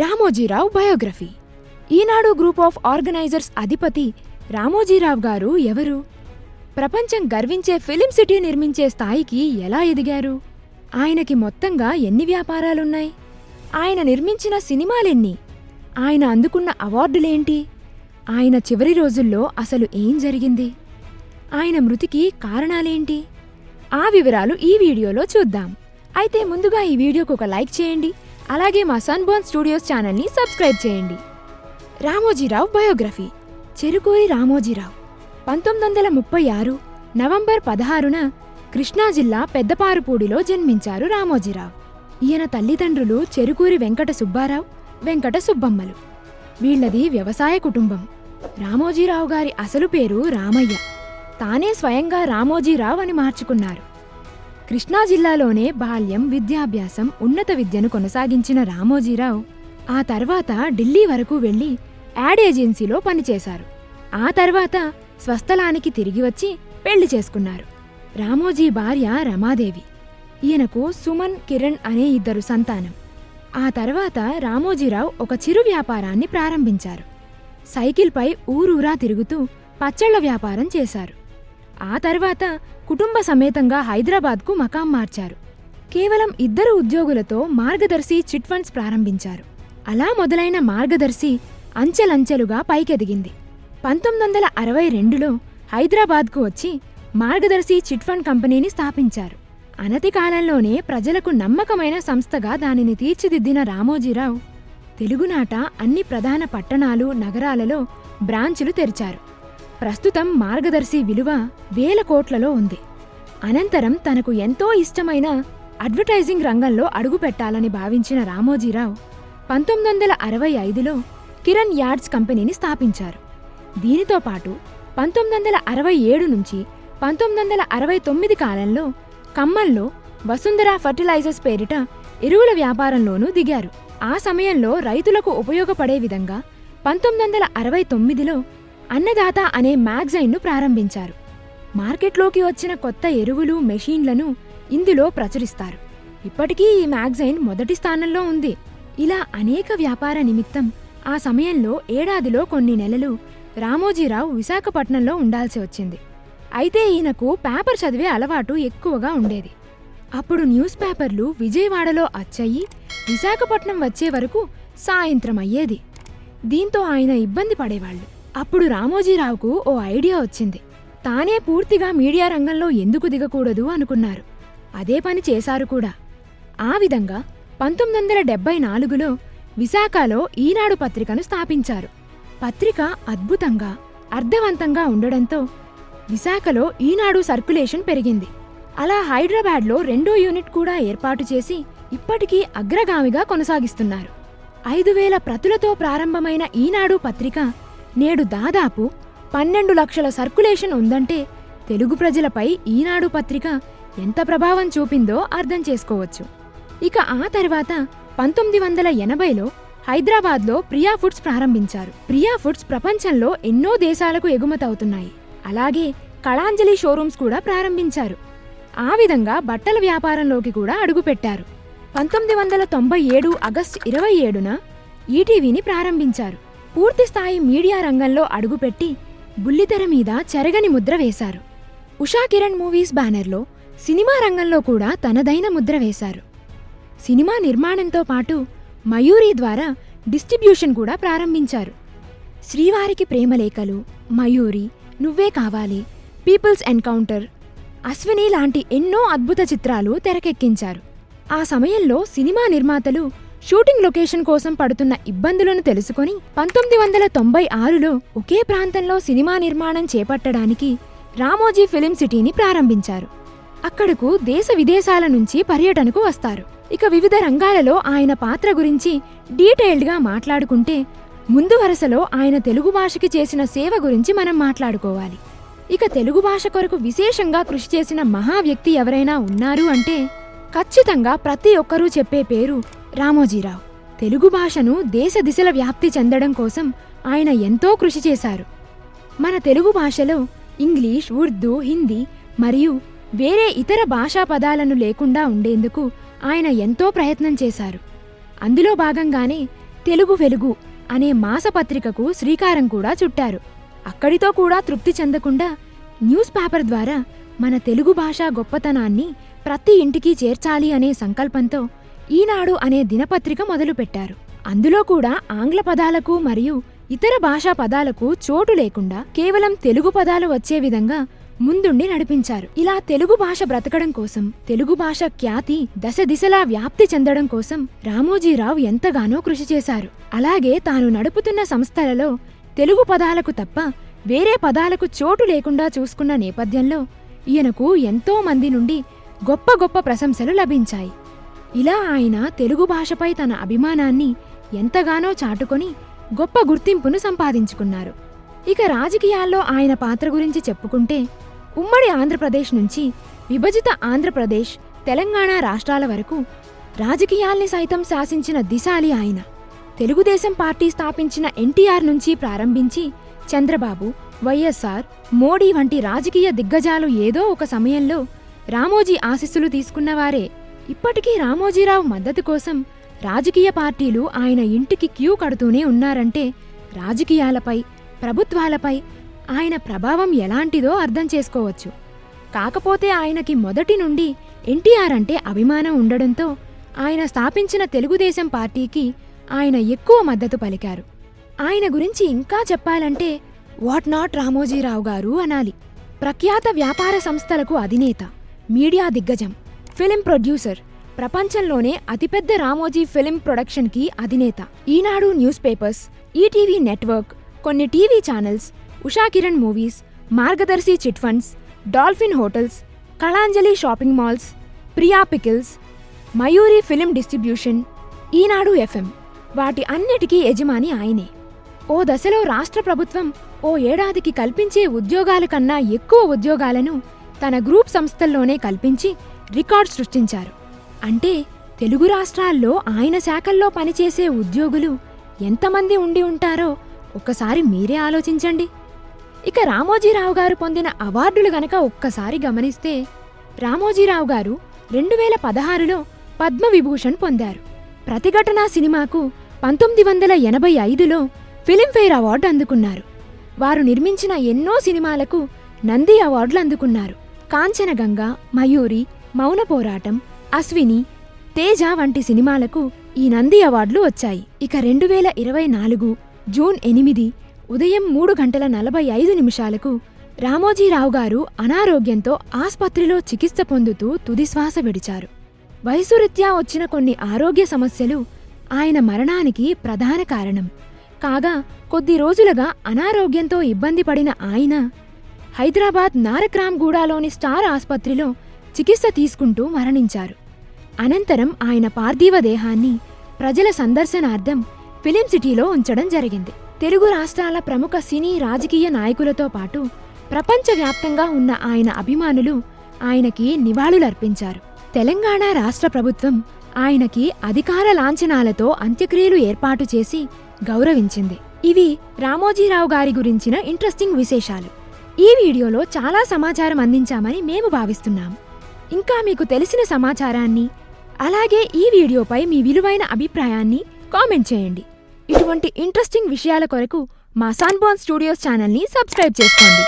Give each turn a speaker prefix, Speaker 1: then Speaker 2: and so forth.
Speaker 1: Ramoji Rao biography. Eenadu group of organisers అధిపతి రామోజీరావు గారు ఎవరు? ప్రపంచం గర్వించే ఫిలిం సిటీ నిర్మించే స్థాయికి ఎలా ఎదిగారు? ఆయనకి మొత్తంగా ఎన్ని వ్యాపారాలున్నాయి? ఆయన నిర్మించిన సినిమాలెన్ని? ఆయన అందుకున్న అవార్డులేంటి? ఆయన చివరి రోజుల్లో అసలు ఏం జరిగింది? ఆయన మృతికి కారణాలేంటి? ఆ వివరాలు ఈ వీడియోలో చూద్దాం. అయితే ముందుగా ఈ వీడియోకు ఒక లైక్ చేయండి. అలాగే మా సన్బోర్న్ స్టూడియోస్ ఛానల్ని సబ్స్క్రైబ్ చేయండి. రామోజీరావు బయోగ్రఫీ. చెరుకూరి రామోజీరావు. పంతొమ్మిది వందల ముప్పై ఆరు నవంబర్ పదహారున కృష్ణా జిల్లా పెద్దపారుపూడిలో జన్మించారు రామోజీరావు. ఈయన తల్లిదండ్రులు చెరుకూరి వెంకట సుబ్బారావు వెంకట సుబ్బమ్మలు. వీళ్ళది వ్యవసాయ కుటుంబం. రామోజీరావు గారి అసలు పేరు రామయ్య. తానే స్వయంగా రామోజీరావు అని మార్చుకున్నారు. కృష్ణా జిల్లాలోనే బాల్యం విద్యాభ్యాసం ఉన్నత విద్యను కొనసాగించిన రామోజీరావు ఆ తర్వాత ఢిల్లీ వరకు వెళ్ళి యాడ్ ఏజెన్సీలో పనిచేశారు. ఆ తర్వాత స్వస్థలానికి తిరిగి వచ్చి పెళ్ళి చేసుకున్నారు. రామోజీ భార్య రమాదేవి. ఈయనకు సుమన్ కిరణ్ అనే ఇద్దరు సంతానం. ఆ తర్వాత రామోజీరావు ఒక చిరు వ్యాపారాన్ని ప్రారంభించారు. సైకిల్పై ఊరూరా తిరుగుతూ పచ్చళ్ళ వ్యాపారం చేశారు. ఆ తర్వాత కుటుంబ సమేతంగా హైదరాబాద్కు మకాం మార్చారు. కేవలం ఇద్దరు ఉద్యోగులతో మార్గదర్శి చిట్ ఫండ్స్ ప్రారంభించారు. అలా మొదలైన మార్గదర్శి అంచెలంచెలుగా పైకెదిగింది. పంతొమ్మిది వందల అరవై రెండులో హైదరాబాద్కు వచ్చి మార్గదర్శి చిట్ ఫండ్ కంపెనీని స్థాపించారు. అనతి కాలంలోనే ప్రజలకు నమ్మకమైన సంస్థగా దానిని తీర్చిదిద్దిన రామోజీరావు తెలుగునాట అన్ని ప్రధాన పట్టణాలు నగరాలలో బ్రాంచులు తెరిచారు. ప్రస్తుతం మార్గదర్శి విలువ వేల కోట్లలో ఉంది. అనంతరం తనకు ఎంతో ఇష్టమైన అడ్వర్టైజింగ్ రంగంలో అడుగుపెట్టాలని భావించిన రామోజీరావు పంతొమ్మిది వందల అరవై ఐదులో కిరణ్ యార్డ్స్ కంపెనీని స్థాపించారు. దీనితో పాటు పంతొమ్మిది వందల అరవై ఏడు నుంచి పంతొమ్మిది వందల అరవై తొమ్మిది కాలంలో ఖమ్మంలో వసుంధర ఫర్టిలైజర్స్ పేరిట ఎరువుల వ్యాపారంలోనూ దిగారు. ఆ సమయంలో రైతులకు ఉపయోగపడే విధంగా పంతొమ్మిది వందల అరవై తొమ్మిదిలో అన్నదాత అనే మ్యాగజైన్ను ప్రారంభించారు. మార్కెట్లోకి వచ్చిన కొత్త ఎరువులు మెషీన్లను ఇందులో ప్రచురిస్తారు. ఇప్పటికీ ఈ మ్యాగజైన్ మొదటి స్థానంలో ఉంది. ఇలా అనేక వ్యాపార నిమిత్తం ఆ సమయంలో ఏడాదిలో కొన్ని నెలలు రామోజీరావు విశాఖపట్నంలో ఉండాల్సి వచ్చింది. అయితే ఈయనకు పేపర్ చదివే అలవాటు ఎక్కువగా ఉండేది. అప్పుడు న్యూస్ పేపర్లు విజయవాడలో అచ్చయి విశాఖపట్నం వచ్చే వరకు సాయంత్రం అయ్యేది. దీంతో ఆయన ఇబ్బంది పడేవాళ్ళు. అప్పుడు రామోజీరావుకు ఓ ఐడియా వచ్చింది. తానే పూర్తిగా మీడియా రంగంలో ఎందుకు దిగకూడదు అనుకున్నారు. అదే పని చేశారు కూడా. ఆ విధంగా పంతొమ్మిది వందల డెబ్బై నాలుగులో విశాఖలో ఈనాడు పత్రికను స్థాపించారు. పత్రిక అద్భుతంగా అర్థవంతంగా ఉండడంతో విశాఖలో ఈనాడు సర్క్యులేషన్ పెరిగింది. అలా హైదరాబాద్లో రెండో యూనిట్ కూడా ఏర్పాటు చేసి ఇప్పటికీ అగ్రగామిగా కొనసాగిస్తున్నారు. ఐదు వేల ప్రతులతో ప్రారంభమైన ఈనాడు పత్రిక నేడు దాదాపు పన్నెండు లక్షల సర్క్యులేషన్ ఉందంటే తెలుగు ప్రజలపై ఈనాడు పత్రిక ఎంత ప్రభావం చూపిందో అర్థం చేసుకోవచ్చు. ఇక ఆ తర్వాత పంతొమ్మిది వందల ఎనభైలో హైదరాబాద్లో ప్రియా ఫుడ్స్ ప్రారంభించారు. ప్రియా ఫుడ్స్ ప్రపంచంలో ఎన్నో దేశాలకు ఎగుమతవుతున్నాయి. అలాగే కళాంజలి షోరూమ్స్ కూడా ప్రారంభించారు. ఆ విధంగా బట్టల వ్యాపారంలోకి కూడా అడుగుపెట్టారు. పంతొమ్మిది వందల తొంభై ఏడు ఆగస్టు ఇరవై ఏడున ఈటీవీని ప్రారంభించారు. పూర్తిస్థాయి మీడియా రంగంలో అడుగుపెట్టి బుల్లితెర మీద చెరగని ముద్ర వేశారు. ఉషా కిరణ్ మూవీస్ బ్యానర్లో సినిమా రంగంలో కూడా తనదైన ముద్ర వేశారు. సినిమా నిర్మాణంతో పాటు మయూరి ద్వారా డిస్ట్రిబ్యూషన్ కూడా ప్రారంభించారు. శ్రీవారికి ప్రేమలేఖలు మయూరి నువ్వే కావాలి పీపుల్స్ ఎన్కౌంటర్ అశ్విని లాంటి ఎన్నో అద్భుత చిత్రాలు తెరకెక్కించారు. ఆ సమయంలో సినిమా నిర్మాతలు షూటింగ్ లొకేషన్ కోసం పడుతున్న ఇబ్బందులను తెలుసుకొని పంతొమ్మిది వందల తొంభై ఆరులో ఒకే ప్రాంతంలో సినిమా నిర్మాణం చేపట్టడానికి రామోజీ ఫిలిం సిటీని ప్రారంభించారు. అక్కడకు దేశ విదేశాల నుంచి పర్యటనకు వస్తారు. ఇక వివిధ రంగాలలో ఆయన పాత్ర గురించి డీటెయిల్డ్గా మాట్లాడుకుంటే ముందు వరుసలో ఆయన తెలుగు భాషకి చేసిన సేవ గురించి మనం మాట్లాడుకోవాలి. ఇక తెలుగు భాష కొరకు విశేషంగా కృషి చేసిన మహా వ్యక్తి ఎవరైనా ఉన్నారు అంటే ఖచ్చితంగా ప్రతి ఒక్కరూ చెప్పే పేరు రామోజీరావు తెలుగు భాషను దేశ దిశల వ్యాప్తి చెందడం కోసం ఆయన ఎంతో కృషి చేశారు. మన తెలుగు భాషలో ఇంగ్లీష్ ఉర్దూ హిందీ మరియు వేరే ఇతర భాషా పదాలను లేకుండా ఉండేందుకు ఆయన ఎంతో ప్రయత్నం చేశారు. అందులో భాగంగానే తెలుగు వెలుగు అనే మాసపత్రికకు శ్రీకారం కూడా చుట్టారు. అక్కడితో కూడా తృప్తి చెందకుండా న్యూస్ పేపర్ ద్వారా మన తెలుగు భాష గొప్పతనాన్ని ప్రతి ఇంటికి చేర్చాలి అనే సంకల్పంతో ఈనాడు అనే దినపత్రిక మొదలుపెట్టారు. అందులో కూడా ఆంగ్ల పదాలకు మరియు ఇతర భాషా పదాలకు చోటు లేకుండా కేవలం తెలుగు పదాలు వచ్చే విధంగా ముందుండి నడిపించారు. ఇలా తెలుగు భాష బ్రతకడం కోసం తెలుగు భాష ఖ్యాతి దశ దిశలా వ్యాప్తి చెందడం కోసం రామోజీరావు ఎంతగానో కృషి చేశారు. అలాగే తాను నడుపుతున్న సంస్థలలో తెలుగు పదాలకు తప్ప వేరే పదాలకు చోటు లేకుండా చూసుకున్న నేపథ్యంలో ఈయనకు ఎంతో మంది నుండి గొప్ప గొప్ప ప్రశంసలు లభించాయి. ఇలా ఆయన తెలుగు భాషపై తన అభిమానాన్ని ఎంతగానో చాటుకొని గొప్ప గుర్తింపును సంపాదించుకున్నారు. ఇక రాజకీయాల్లో ఆయన పాత్ర గురించి చెప్పుకుంటే ఉమ్మడి ఆంధ్రప్రదేశ్ నుంచి విభజిత ఆంధ్రప్రదేశ్ తెలంగాణ రాష్ట్రాల వరకు రాజకీయాల్ని సైతం శాసించిన దిశాలి ఆయన. తెలుగుదేశం పార్టీ స్థాపించిన ఎన్టీఆర్ నుంచి ప్రారంభించి చంద్రబాబు వైఎస్ఆర్ మోడీ వంటి రాజకీయ దిగ్గజాలు ఏదో ఒక సమయంలో రామోజీ ఆశీస్సులు తీసుకున్నవారే. ఇప్పటికీ రామోజీరావు మద్దతు కోసం రాజకీయ పార్టీలు ఆయన ఇంటికి క్యూ కడుతూనే ఉన్నారంటే రాజకీయాలపై ప్రభుత్వాలపై ఆయన ప్రభావం ఎలాంటిదో అర్థం చేసుకోవచ్చు. కాకపోతే ఆయనకి మొదటి నుండి ఎన్టీఆర్ అంటే అభిమానం ఉండడంతో ఆయన స్థాపించిన తెలుగుదేశం పార్టీకి ఆయన ఎక్కువ మద్దతు పలికారు. ఆయన గురించి ఇంకా చెప్పాలంటే వాట్ నాట్ రామోజీరావు గారు? అనాలి. ప్రఖ్యాత వ్యాపార సంస్థలకు అధినేత మీడియా దిగ్గజం. Film producer. ప్రపంచంలోనే అతిపెద్ద రామోజీ ఫిలిం ప్రొడక్షన్కి అధినేత. Eenadu news papers ETV network కొన్ని TV channels Usha Kiran movies Margadarsi chit funds Dolphin hotels Kalanjali shopping malls Priya pickles Mayuri film distribution Eenadu FM. వాటి అన్నిటికీ యజమాని ఆయనే. ఓ దశలో రాష్ట్ర ప్రభుత్వం ఓ ఏడాదికి కల్పించే ఉద్యోగాల కన్నా ఎక్కువ ఉద్యోగాలను తన గ్రూప్ సంస్థల్లోనే కల్పించి రికార్డ్ సృష్టించారు. అంటే తెలుగు రాష్ట్రాల్లో ఆయన శాఖల్లో పనిచేసే ఉద్యోగులు ఎంతమంది ఉండి ఉంటారో ఒక్కసారి మీరే ఆలోచించండి. ఇక రామోజీరావు గారు పొందిన అవార్డులు గనక ఒక్కసారి గమనిస్తే రామోజీరావు గారు రెండు వేల పదహారులో పద్మవిభూషణ్ పొందారు. ప్రతిఘటన సినిమాకు పంతొమ్మిది వందల ఎనభై ఐదులో ఫిలింఫేర్ అవార్డు అందుకున్నారు. వారు నిర్మించిన ఎన్నో సినిమాలకు నంది అవార్డులు అందుకున్నారు. కాంచనగంగ మయూరి మౌన పోరాటం అశ్విని తేజ వంటి సినిమాలకు ఈ నంది అవార్డులు వచ్చాయి. ఇక రెండు వేల ఇరవై నాలుగు జూన్ ఎనిమిది ఉదయం మూడు గంటల నలభై ఐదు నిమిషాలకు రామోజీరావు గారు అనారోగ్యంతో ఆసుపత్రిలో చికిత్స పొందుతూ తుదిశ్వాస విడిచారు. వయసురీత్యా వచ్చిన కొన్ని ఆరోగ్య సమస్యలు ఆయన మరణానికి ప్రధాన కారణం. కాగా కొద్ది రోజులుగా అనారోగ్యంతో ఇబ్బంది పడిన ఆయన హైదరాబాద్ నారక్రామ్గూడలోని స్టార్ ఆసుపత్రిలో చికిత్స తీసుకుంటూ మరణించారు. అనంతరం ఆయన పార్థివ దేహాన్ని ప్రజల సందర్శనార్థం ఫిలిం సిటీలో ఉంచడం జరిగింది. తెలుగు రాష్ట్రాల ప్రముఖ సినీ రాజకీయ నాయకులతో పాటు ప్రపంచవ్యాప్తంగా ఉన్న ఆయన అభిమానులు ఆయనకి నివాళులర్పించారు. తెలంగాణ రాష్ట్ర ప్రభుత్వం ఆయనకి అధికార లాంఛనాలతో అంత్యక్రియలు ఏర్పాటు చేసి గౌరవించింది. ఇవి రామోజీరావు గారి గురించిన ఇంట్రెస్టింగ్ విశేషాలు. ఈ వీడియోలో చాలా సమాచారం అందించామని మేము భావిస్తున్నాం. ఇంకా మీకు తెలిసిన సమాచారాన్ని అలాగే ఈ వీడియోపై మీ విలువైన అభిప్రాయాన్ని కామెంట్ చేయండి. ఇటువంటి ఇంట్రెస్టింగ్ విషయాల కొరకు మా సన్బోర్న్ స్టూడియోస్ ఛానల్ని సబ్స్క్రైబ్ చేసుకోండి.